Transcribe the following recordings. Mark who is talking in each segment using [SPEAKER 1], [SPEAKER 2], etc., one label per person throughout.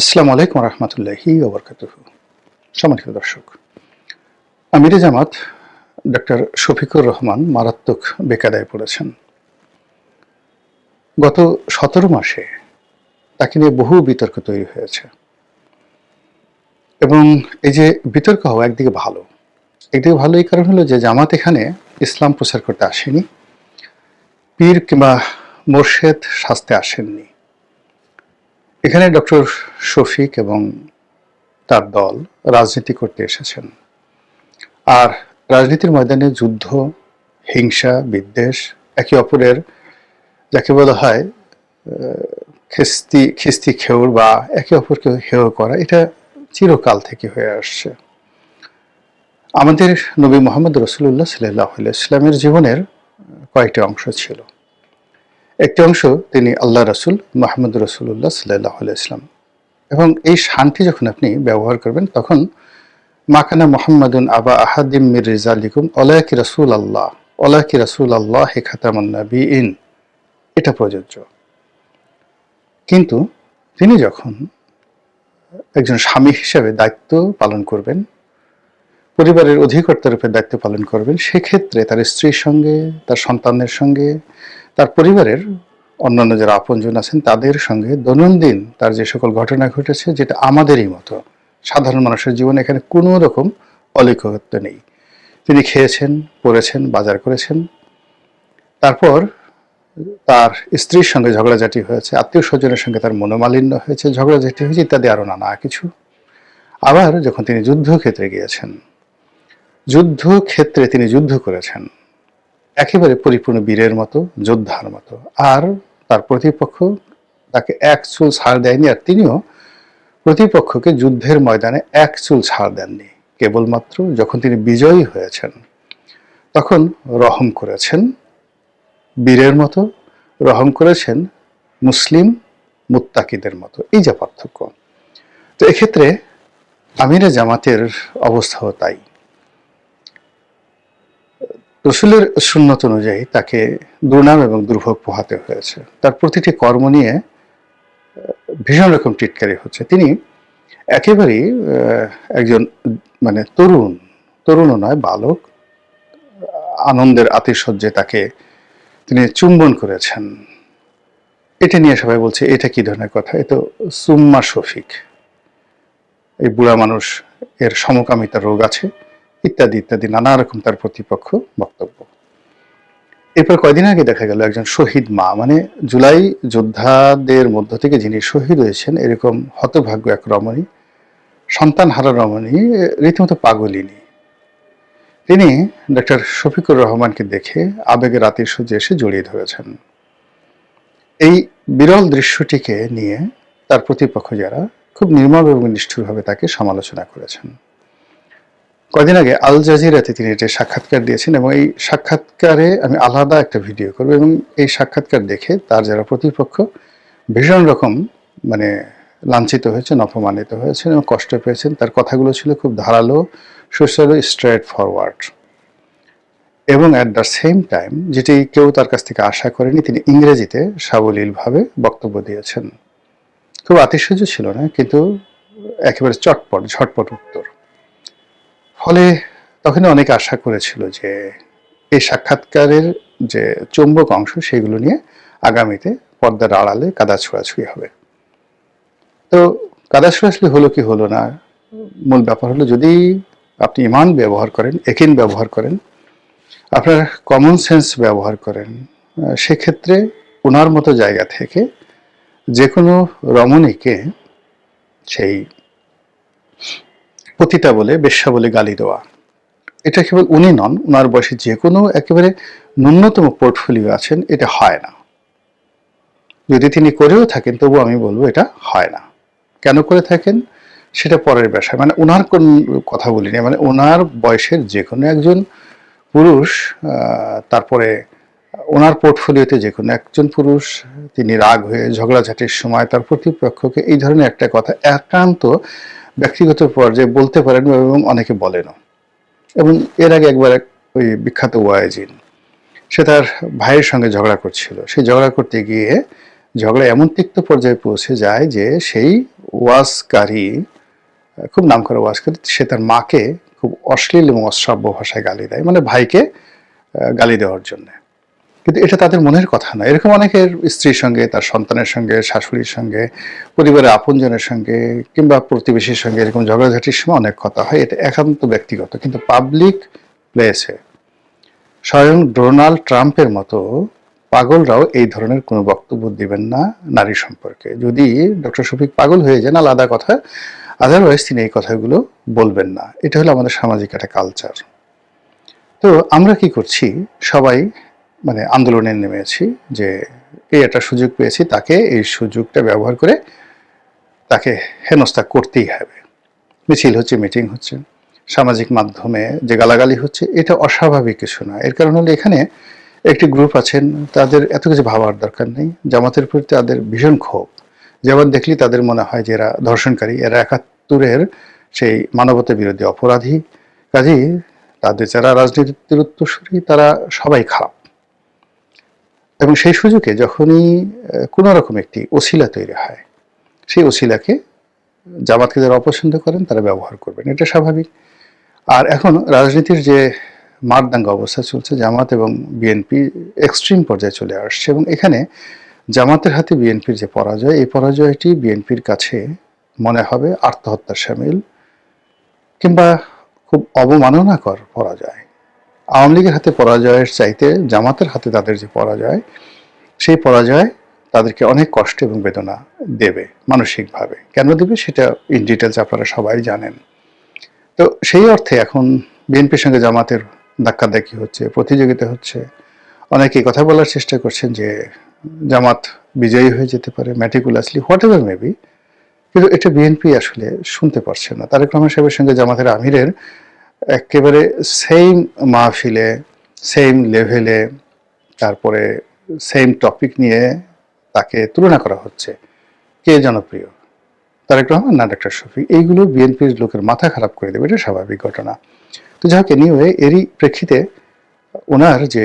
[SPEAKER 1] আসসালামু আলাইকুম রহমতুল্লাহি ওবরকাত সম্মানিত দর্শক আমিরে জামাত ডক্টর শফিকুর রহমান মারাত্মক বেকাদায় পড়েছেন। গত সতেরো মাসে তাকে নিয়ে বহু বিতর্ক তৈরি হয়েছে। এবং এই যে বিতর্ক হওয়া একদিকে ভালো একদিকে ভালো এই কারণ হলো যে জামাত এখানে ইসলাম প্রচার করতে আসেনি, পীর কিংবা মোর্শেদ শাস্তে আসেননি। এখানে ডক্টর শফিক এবং তার দল রাজনীতি করতে এসেছেন। আর রাজনীতির ময়দানে যুদ্ধ, হিংসা, বিদ্বেষ, একে অপরের যাকে বলা হয় খিস্তি খিস্তি খেউর বা একে অপরকে হেয় করা, এটা চিরকাল থেকে হয়ে আসছে। আমাদের নবী মোহাম্মদ রসুল্লাহ সাল্লাহ ইসলামের জীবনের কয়েকটি অংশ ছিল। একটি অংশ তিনি আল্লাহ রসুল মাহমুদ রসুল্লাহ সাল্লাহ ইসলাম এবং এই শানটি যখন আপনি ব্যবহার করবেন, তখন মাকানা মোহাম্মদুন আবা আহাদিম মির রিজালিকুম ওলাকি রসুল আল্লাহ ওলাকি রসুল আল্লাহ হে খাতামন্না বি ইন এটা প্রযোজ্য। কিন্তু তিনি যখন একজন স্বামী হিসেবে দায়িত্ব পালন করবেন, পরিবারের অধিকর্তার রূপে দায়িত্ব পালন করবেন, সেক্ষেত্রে তার স্ত্রীর সঙ্গে, তার সন্তানের সঙ্গে তার পরিবারের অন্যান্য যারা আপনজন আছেন, তাদের সঙ্গে দৈনন্দিন তার যে সকল ঘটনা ঘটেছে, যেটা আমাদেরই মতো সাধারণ মানুষের জীবনে এখানে কোনো রকম অলৌকিকত্ব নেই। তিনি খেয়েছেন, পড়েছেন, বাজার করেছেন। তারপর তার স্ত্রীর সঙ্গে ঝগড়াঝাটি হয়েছে, আত্মীয় স্বজনের সঙ্গে তার মনোমালিন্য হয়েছে, ঝগড়াঝাটি হয়েছে ইত্যাদি আরও নানা কিছু। আবার যখন তিনি যুদ্ধক্ষেত্রে গিয়েছেন, যুদ্ধক্ষেত্রে তিনি যুদ্ধ করেছেন একেবারে পরিপূর্ণ বীরের মতো, যোদ্ধার মতো। আর তার প্রতিপক্ষ তাকে এক চুল ছাড় দেয়নি আর তিনিও প্রতিপক্ষকে যুদ্ধের ময়দানে এক চুল ছাড় দেননি। কেবলমাত্র যখন তিনি বিজয়ী হয়েছেন, তখন রহম করেছেন, বীরের মতো রহম করেছেন মুসলিম মুত্তাকিদের মতো। এই যে পার্থক্য। তো এক্ষেত্রে আমিরে জামাতের অবস্থাও তাই। রসুলের সুন্নত অনুযায়ী তাকে দুর্নাম এবং দুর্ভোগ পোহাতে হয়েছে। তার প্রতিটি কর্ম নিয়ে ভীষণ রকম টিটকারি হচ্ছে। তিনি একেবারেই একজন মানে তরুণ, তরুণও নয়, বালক। আনন্দের আতিশয্যে তাকে তিনি চুম্বন করেছেন। এটা নিয়ে সবাই বলছে, এটা কি ধরনের কথা? এ তো সুম্মা শফিক। এই বুড়া মানুষ, এর সমকামিতা রোগ আছে। ইত্যাদি ইত্যাদি, নানা রকম তার প্রতিপক্ষ বক্তব্য। এরপর কয়দিন আগে দেখা গেল একজন শহীদ মা মানে জুলাই যোদ্ধাদের মধ্য থেকে যিনি শহীদ হয়েছেন, এরকম হতভাগ্য এক রমণী সন্তান হারা রমণী, রীতিমতো পাগলিনী। তিনি ডক্টর শফিকুর রহমানকে দেখে আবেগের আতিশয্যে এসে জড়িয়ে ধরেছেন। এই বিরল দৃশ্যটিকে নিয়ে তার প্রতিপক্ষ যারা খুব নির্মম এবং নিষ্ঠুরভাবে তাকে সমালোচনা করেছেন। কদিন আগে আল জাজিরাতে তিনি যে সাক্ষাৎকার দিয়েছেন এবং এই সাক্ষাৎকারে আমি আলাদা একটা ভিডিও করব এবং এই সাক্ষাৎকার দেখে তার যারা প্রতিপক্ষ ভীষণ রকম মানে লাঞ্ছিত হয়েছেন, অপমানিত হয়েছেন এবং কষ্ট পেয়েছেন। তার কথাগুলো ছিল খুব ধারালো, সুস্বাদু স্ট্রেট ফরওয়ার্ড এবং অ্যাট দ্য সেম টাইম যেটি কেউ তার কাছ থেকে আশা করেনি, তিনি ইংরেজিতে সাবলীলভাবে বক্তব্য দিয়েছেন। খুব আতিশয্য ছিল না, কিন্তু একেবারে চটপট, ঝটপট উত্তর। ফলে তখন অনেকে আশা করেছিল যে এই সাক্ষাৎকারের যে চুম্বক অংশ সেগুলো নিয়ে আগামীতে পর্দার আড়ালে কাদা ছোড়াছুড়ি হবে। তো কাদা ছোড়াছুড়ি হলো কি হলো না? মূল ব্যাপার হলো যদি আপনি ইমান ব্যবহার করেন, একিন ব্যবহার করেন, আপনার কমন সেন্স ব্যবহার করেন সেক্ষেত্রে ওনার মতো জায়গা থেকে যে কোনো রমণীকে সেই পতিতা বলে, বেশ্যা বলে গালি দেওয়া। এটা কেবল উনি নন ওনার বয়সে যে কোনো একেবারে ন্যূনতম পোর্টফোলিও আছেন, এটা হয় না। যদি তিনি করেও থাকেন, তবু আমি বলব এটা হয় না। কেন করে থাকেন? সেটা পরের বিষয় মানে ওনার কোন কথা বলিনি। মানে ওনার বয়সের যে কোনো একজন পুরুষ তারপরে ওনার পোর্টফোলিওতে যে কোনো একজন পুরুষ, তিনি রাগ হয়ে ঝগড়াঝাটির সময় তার প্রতিপক্ষকে এই ধরনের একটা কথা একান্ত ব্যক্তিগত পর্যায়ে বলতে পারেন এবং অনেকে বলেনও এবং এর আগে একবার এক ওই বিখ্যাত ওয়াইজিন, সে তার ভাইয়ের সঙ্গে ঝগড়া করছিল। সেই ঝগড়া করতে গিয়ে ঝগড়া এমন তিক্ত পর্যায়ে পৌঁছে যায় যে সেই ওয়াজকারী খুব নাম করে ওয়াজকারী সে তার মাকে খুব অশ্লীল এবং অশ্রাব্য ভাষায় গালি দেয় মানে ভাইকে গালি দেওয়ার জন্য। কিন্তু এটা তাদের মনের কথা না। এরকম অনেকের স্ত্রীর সঙ্গে, তার সন্তানের সঙ্গে, শাশুড়ির সঙ্গে, পরিবারের আপনজনের সঙ্গে কিংবা প্রতিবেশীর সঙ্গে এরকম ঝগড়াঝাটির সময় অনেক কথা হয়। এটা একান্ত ব্যক্তিগত। কিন্তু পাবলিক প্লেসে স্বয়ং ডোনাল্ড ট্রাম্পের মতো পাগলরাও এই ধরনের কোনো বক্তব্য দিবেন না নারী সম্পর্কে। যদি ডক্টর শফিক পাগল হয়ে যান, আলাদা কথা আদারওয়াইজ তিনি এই কথাগুলো বলবেন না। এটা হলো আমাদের সামাজিক একটা কালচার তো আমরা কি করছি? সবাই মানে আন্দোলনে নেমেছি যে এই একটা সুযোগ পেয়েছি, তাকে এই সুযোগটা ব্যবহার করে তাকে হেনস্থা করতেই হবে। মিছিল হচ্ছে, মিটিং হচ্ছে, সামাজিক মাধ্যমে যে গালাগালি হচ্ছে, এটা অস্বাভাবিক কিছু না। এর কারণ হলো এখানে একটি গ্রুপ আছেন, তাদের এত কিছু ভাবার দরকার নেই। জামাতের প্রতি তাদের ভীষণ ক্ষোভ। যেমন দেখলি তাদের মনে হয় যে এরা ধর্ষণকারী, এরা একাত্তরের সেই মানবতা বিরোধী অপরাধী। কাজেই তাদের যারা রাজনীতির উত্তরসূরি, তারা সবাই খারাপ। এবং সেই সুযোগে যখনই কোনো রকম একটি ওসিলা তৈরি হয়, সেই ওসিলাকে জামাতকে যারা অপছন্দ করেন, তারা ব্যবহার করবেন। এটা স্বাভাবিক। আর এখন রাজনীতির যে মারদাঙ্গা অবস্থা চলছে, জামাত এবং বিএনপি এক্সট্রিম পর্যায়ে চলে আসছে এবং এখানে জামাতের হাতে বিএনপির যে পরাজয়, এই পরাজয়টি বিএনপির কাছে মনে হবে আত্মহত্যার সামিল কিংবা খুব অবমাননাকর পরাজয়। আওয়ামী লীগের হাতে পরাজয়ের চাইতে জামাতের হাতে তাদের যে পরাজয়, সেই পরাজয় তাদেরকে অনেক কষ্ট এবং বেদনা দেবে মানসিকভাবে। কেন দেবে সেটা ইন ডিটেলস আপনারা সবাই জানেন। তো সেই অর্থে এখন বিএনপির সঙ্গে জামাতের ধাক্কাধাক্কি হচ্ছে, প্রতিযোগিতা হচ্ছে। অনেকে কথা বলার চেষ্টা করছেন যে জামাত বিজয়ী হয়ে যেতে পারে ম্যাটিকুলাসলি হোয়াট এভার মেবি কিন্তু এটা বিএনপি আসলে শুনতে পারছে না। তারেক রহমান সাহেবের সঙ্গে জামাতের আমিরের একেবারে সেম মাহফিলে সেম লেভেলে তারপরে সেম টপিক নিয়ে তাকে তুলনা করা হচ্ছে। কে জনপ্রিয় তারেক রহমান না ডাক্তার শফি এইগুলো বিএনপির লোকের মাথা খারাপ করে দেবে, এটা স্বাভাবিক ঘটনা। তো যাই হোক নিয়ে এরই প্রেক্ষিতে ওনার যে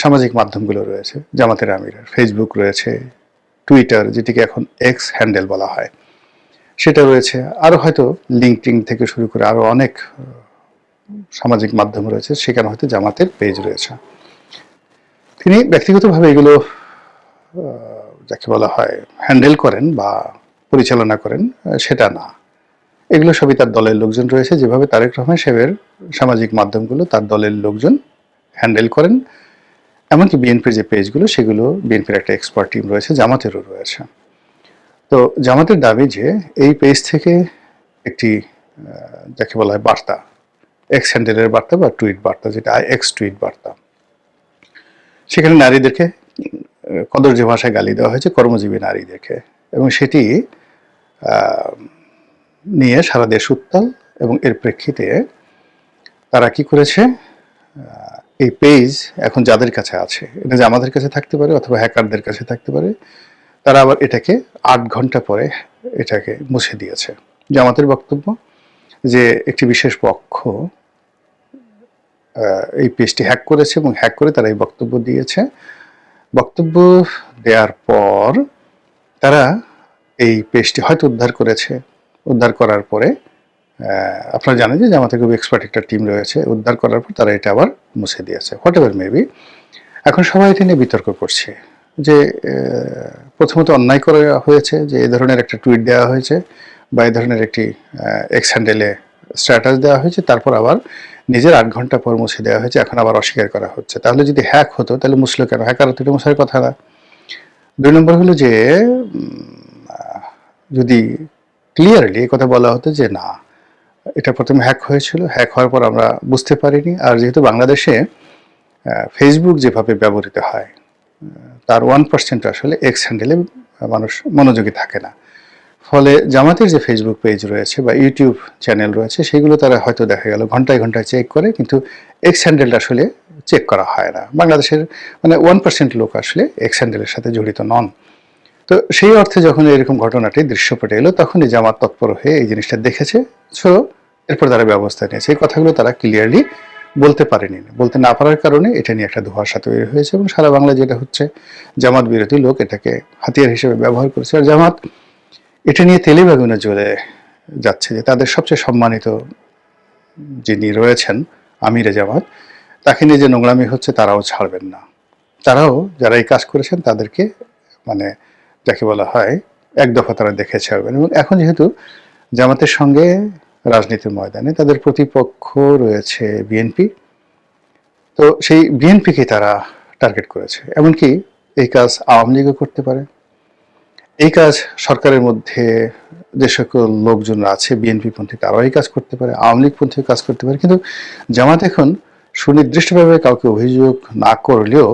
[SPEAKER 1] সামাজিক মাধ্যমগুলো রয়েছে, জামাতের আমিরের ফেসবুক রয়েছে টুইটার যেটিকে এখন এক্স হ্যান্ডেল বলা হয়, সেটা রয়েছে। আরও হয়তো লিঙ্কটিং থেকে শুরু করে আরও অনেক সামাজিক মাধ্যম রয়েছে, সেখানে হয়তো জামাতের পেজ রয়েছে। তিনি ব্যক্তিগতভাবে এগুলো যাকে বলা হয় হ্যান্ডেল করেন বা পরিচালনা করেন, সেটা না। এগুলো সবই তার দলের লোকজন রয়েছে, যেভাবে তারেক রহমান সাহেবের সামাজিক মাধ্যমগুলো তার দলের লোকজন হ্যান্ডেল করেন। এমনকি বিএনপির যে পেজগুলো সেগুলো বিএনপির একটা এক্সপার্ট টিম রয়েছে, জামাতেরও রয়েছে। তো জামাতের দাবি যে, এই পেজ থেকে একটি যাকে বলা হয় বার্তা এক্স হ্যান্ডেলের বার্তা বা টুইট বার্তা, যেটা এক্স টুইট বার্তা। সেখানে নারীদেরকে কদর্য ভাষায় গালি দেওয়া হয়েছে, কর্মজীবী নারীদেরকে। এবং সেটি নিয়ে সারা দেশ উত্তাল এবং এর প্রেক্ষিতে তারা কি করেছে? এই পেজ এখন যাদের কাছে আছে, এটা যে আমাদের কাছে থাকতে পারে অথবা হ্যাকারদের কাছে থাকতে পারে, তারা আবার এটাকে আট ঘণ্টা পরে এটাকে মুছে দিয়েছে। জামাতের বক্তব্য, যে একটি বিশেষ পক্ষ এই পেজটি হ্যাক করেছে এবং হ্যাক করে তারা এই বক্তব্য দিয়েছে। বক্তব্য দেওয়ার পর তারা এই পেজটি হয়তো উদ্ধার করেছে। উদ্ধার করার পরে আপনারা জানেন যে আমাদের খুব এক্সপার্ট একটা টিম রয়েছে। উদ্ধার করার পর তারা এটা আবার মুছে দিয়েছে। হোয়াট এভার মেবি এখন সবাই এটা নিয়ে বিতর্ক করছে যে প্রথমত অন্যায় করা হয়েছে যে এই ধরনের একটা টুইট দেওয়া হয়েছে বা এই ধরনের একটি এক্স হ্যান্ডেলে স্ট্যাটাস দেওয়া হয়েছে, তারপর আবার নিজের আট ঘণ্টা পর মুছে দেওয়া হয়েছে, এখন আবার অস্বীকার করা হচ্ছে। তাহলে যদি হ্যাক হতো, তাহলে মুছলো কেন? হ্যাকার হতো এটা মুছার কথা না। দুই নম্বর হলো যে যদি ক্লিয়ারলি কথা বলা হতো যে, না, এটা প্রথমে হ্যাক হয়েছিল হ্যাক হওয়ার পর আমরা বুঝতে পারিনি। আর যেহেতু বাংলাদেশে ফেসবুক যেভাবে ব্যবহৃত হয় তার ওয়ান পার্সেন্ট আসলে এক্স হ্যান্ডেলে মানুষ মনোযোগী থাকে না। ফলে জামাতের যে ফেসবুক পেজ রয়েছে বা ইউটিউব চ্যানেল রয়েছে, সেগুলো তারা হয়তো দেখা গেল ঘন্টায় ঘন্টায় চেক করে, কিন্তু এক্স হ্যান্ডেলটা আসলে চেক করা হয় না। বাংলাদেশের মানে ওয়ান পার্সেন্ট লোক আসলে এক্স হ্যান্ডেলের সাথে জড়িত নন। তো সেই অর্থে যখন এরকম ঘটনাটি দৃশ্যপটে এলো, তখনই জামাত তৎপর হয়ে এই জিনিসটা দেখেছে। সো এরপর তারা ব্যবস্থা নিয়েছে। এই কথাগুলো তারা ক্লিয়ারলি বলতে পারেনি। বলতে না পারার কারণে এটা নিয়ে একটা ধোঁয়াশা তৈরি হয়েছে এবং সারা বাংলা যেটা হচ্ছে, জামাত বিরোধী লোক এটাকে হাতিয়ার হিসেবে ব্যবহার করেছে। আর জামাত এটা নিয়ে তেলে বেগুনে জ্বলে যাচ্ছে যে তাদের সবচেয়ে সম্মানিত যিনি রয়েছেন আমিরে জামাত, তাকে নিয়ে যে নোংরামি হচ্ছে তারাও ছাড়বেন না। তারাও যারা এই কাজ করেছেন তাদেরকে মানে যাকে বলা হয় এক দফা তারা দেখে ছাড়বেন। এবং এখন যেহেতু জামাতের সঙ্গে রাজনীতির ময়দানে তাদের প্রতিপক্ষ রয়েছে বিএনপি, তো সেই বিএনপিকে তারা টার্গেট করেছে। এমনকি এই কাজ আওয়ামী লীগও করতে পারে। এই কাজ সরকারের মধ্যে যে সকল লোকজন আছে, বিএনপি পন্থী, তারাও এই কাজ করতে পারে, আওয়ামী লীগ পন্থী কাজ করতে পারে। কিন্তু জামাত এখন সুনির্দিষ্টভাবে কাউকে অভিযোগ না করলেও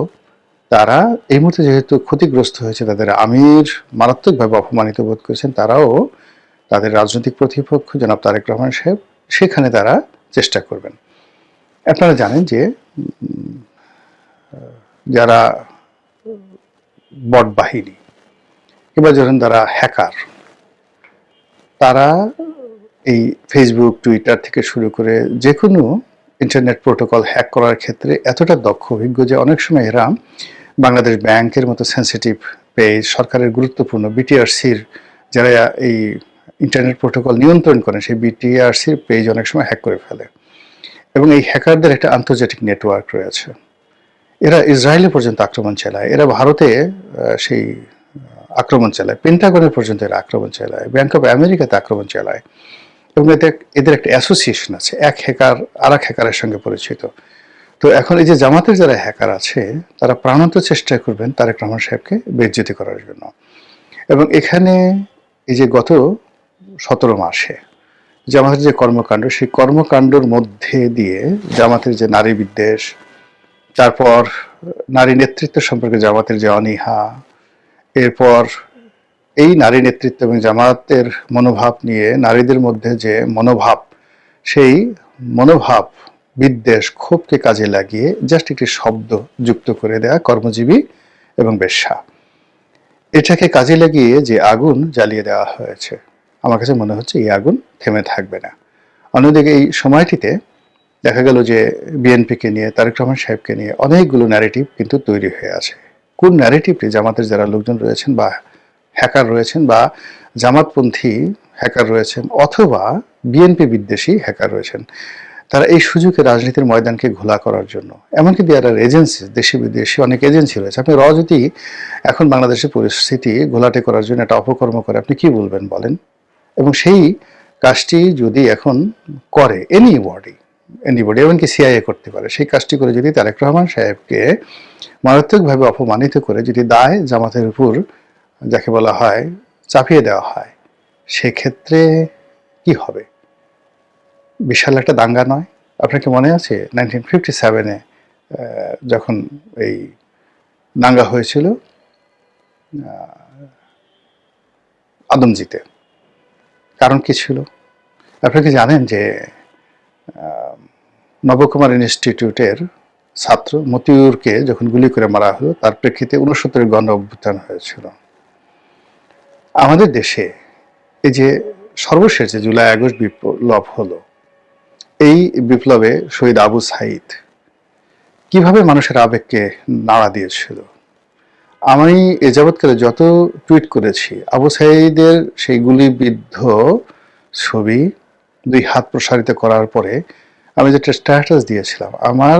[SPEAKER 1] তারা এই মুহূর্তে যেহেতু ক্ষতিগ্রস্ত হয়েছে, তাদের আমির মারাত্মকভাবে অপমানিত বোধ করেছেন, তারাও তাদের রাজনৈতিক প্রতিপক্ষ জনাব তারেক রহমান সাহেব, সেখানে তারা চেষ্টা করবেন। আপনারা জানেন যে যারা বট বাহিনী কিংবা ধরেন যারা হ্যাকার, তারা এই ফেসবুক টুইটার থেকে শুরু করে যে কোনো ইন্টারনেট প্রোটোকল হ্যাক করার ক্ষেত্রে এতটা দক্ষ অভিজ্ঞ যে অনেক সময় এরা বাংলাদেশ ব্যাংকের মতো সেন্সিটিভ পেজ সরকারের গুরুত্বপূর্ণ বিটিআরসির যারা এই ইন্টারনেট প্রোটোকল নিয়ন্ত্রণ করেন, সেই বিটিআরসির পেজ অনেক সময় হ্যাক করে ফেলে। এবং এই হ্যাকারদের একটা আন্তর্জাতিক নেটওয়ার্ক রয়েছে। এরা ইসরায়েলে পর্যন্ত আক্রমণ চালায়। এরা ভারতে সেই আক্রমণ চালায়, পেন্টাগনের পর্যন্ত এরা আক্রমণ চালায় ব্যাংক অফ আমেরিকাতে আক্রমণ চালায় এবং এদের এদের একটা অ্যাসোসিয়েশন আছে, এক হ্যাকার আর এক হ্যাকারের সঙ্গে পরিচিত। তো এখন এই যে জামাতের যারা হ্যাকার আছে, তারা প্রাণান্ত চেষ্টা করবেন তারেক রহমান সাহেবকে বেজ্জতি করার জন্য। এবং এখানে এই যে গত সতেরো মাসে জামাতের যে কর্মকাণ্ড, সেই কর্মকাণ্ডর মধ্যে দিয়ে জামাতের যে নারী বিদ্বেষ, তারপর নারী নেতৃত্ব সম্পর্কে জামাতের যে অনীহা এরপর এই নারী নেতৃত্ব এবং জামায়াতের মনোভাব নিয়ে নারীদের মধ্যে যে মনোভাব, সেই মনোভাব বিদ্বেষ ক্ষোভকে কাজে লাগিয়ে জাস্ট একটি শব্দ যুক্ত করে দেয়া কর্মজীবী এবং বেশ্যা। এটাকে কাজে লাগিয়ে যে আগুন জ্বালিয়ে দেওয়া হয়েছে, আমার কাছে মনে হচ্ছে এই আগুন থেমে থাকবে না। অন্যদিকে এই সময়টিতে দেখা গেল যে বিএনপিকে নিয়ে, তারেক রহমান সাহেবকে নিয়ে অনেকগুলো ন্যারেটিভ কিন্তু তৈরি হয়ে আছে। কোন ন্যারেটিভটি জামাতের যারা লোকজন রয়েছেন বা হ্যাকার রয়েছেন বা জামাতপন্থী হ্যাকার রয়েছেন অথবা বিএনপি বিদ্বেষী হ্যাকার রয়েছেন, তারা এই সুযোগে রাজনীতির ময়দানকে ঘোলা করার জন্য, এমনকি দেয়ার এজেন্সি দেশি বিদেশি অনেক এজেন্সি রয়েছে। আপনি র যদি এখন বাংলাদেশের পরিস্থিতি ঘোলাটে করার জন্য একটা অপকর্ম করে, আপনি কি বলবেন বলেন? এবং সেই কাজটি যদি এখন করে এনি বডি এনিবডি এমনকি সিআইএ করতে পারে। সেই কাজটি করে যদি তারেক রহমান সাহেবকে মারাত্মকভাবে অপমানিত করে যদি দায় জামাতের উপর যাকে বলা হয় চাপিয়ে দেওয়া হয়, সেক্ষেত্রে কি হবে? বিশাল একটা দাঙ্গা নয়? আপনার কি মনে আছে? নাইনটিন ফিফটি সেভেনে যখন এই দাঙ্গা হয়েছিল আদমজিতে, কারণ কি ছিল? আপনি কি জানেন যে নবকুমার ইনস্টিটিউটের ছাত্র মতিউরকে যখন গুলি করে মারা হলো, তার প্রেক্ষিতে উনসত্তরের গণ অভ্যুত্থান হয়েছিল। আমাদের দেশে এই যে সর্বশেষ যে জুলাই আগস্ট বিপ্লব হলো, এই বিপ্লবে শহীদ আবু সাইদ কীভাবে মানুষের আবেগকে নাড়া দিয়েছিল? আমি এ যাবৎকালে যত টুইট করেছি, আবু সাইদের সেই গুলিবিদ্ধ ছবি দুই হাত প্রসারিত করার পরে আমি যেটা স্ট্যাটাস দিয়েছিলাম, আমার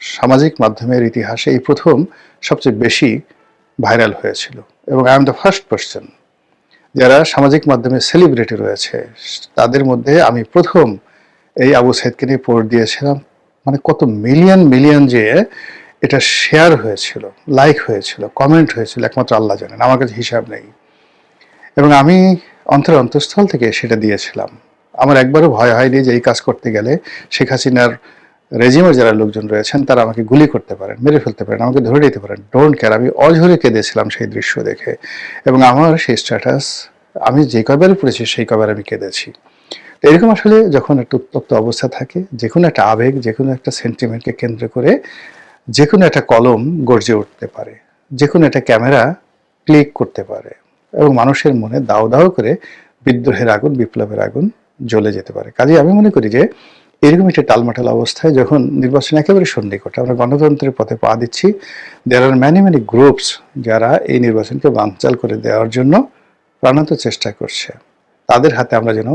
[SPEAKER 1] সামাজিক মাধ্যমের ইতিহাসে এই প্রথম সবচেয়ে বেশি ভাইরাল হয়েছিল। এবং I am the first person যারা সামাজিক মাধ্যমে সেলিব্রিটি রয়েছে, তাদের মধ্যে আমি প্রথম এই আবু সাইদকে নিয়ে পোস্ট দিয়েছিলাম। মানে কত মিলিয়ন মিলিয়ন যে এটা শেয়ার হয়েছিল লাইক হয়েছিল কমেন্ট হয়েছিল, একমাত্র আল্লাহ জানেন, আমার কাছে হিসাব নেই। এবং আমি অন্তর অন্তঃস্থল থেকে সেটা দিয়েছিলাম। আমার একবারও ভয় হয়নি যে এই কাজ করতে গেলে শেখ হাসিনার রেজিমের যারা লোকজন রয়েছেন, তারা আমাকে গুলি করতে পারেন, মেরে ফেলতে পারেন, আমাকে ধরে নিতে পারেন। ডোন্ট কেয়ার আমি অঝরে কেঁদেছিলাম সেই দৃশ্য দেখে। এবং আমার সেই স্ট্যাটাস আমি যে কবার পড়েছি, সেই কবার আমি কেঁদেছি। তো এরকম আসলে যখন একটা উত্তপ্ত অবস্থা থাকে যে কোনো একটা আবেগ যে কোনো একটা সেন্টিমেন্টকে কেন্দ্র করে যে কোনো একটা কলম গর্জে উঠতে পারে যে কোনো একটা ক্যামেরা ক্লিক করতে পারে। এবং মানুষের মনে দাও দাও করে বিদ্রোহের আগুন, বিপ্লবের আগুন জ্বলে যেতে পারে। কাজে আমি মনে করি যে, এরকম একটা টালমাটাল অবস্থায় যখন নির্বাচন একেবারে সন্নিকট, আমরা গণতন্ত্রের পথে পা দিচ্ছি there are many many groups যারা এই নির্বাচনকে বানচাল করে দেওয়ার জন্য প্রাণান্ত চেষ্টা করছে। তাদের হাতে আমরা যেন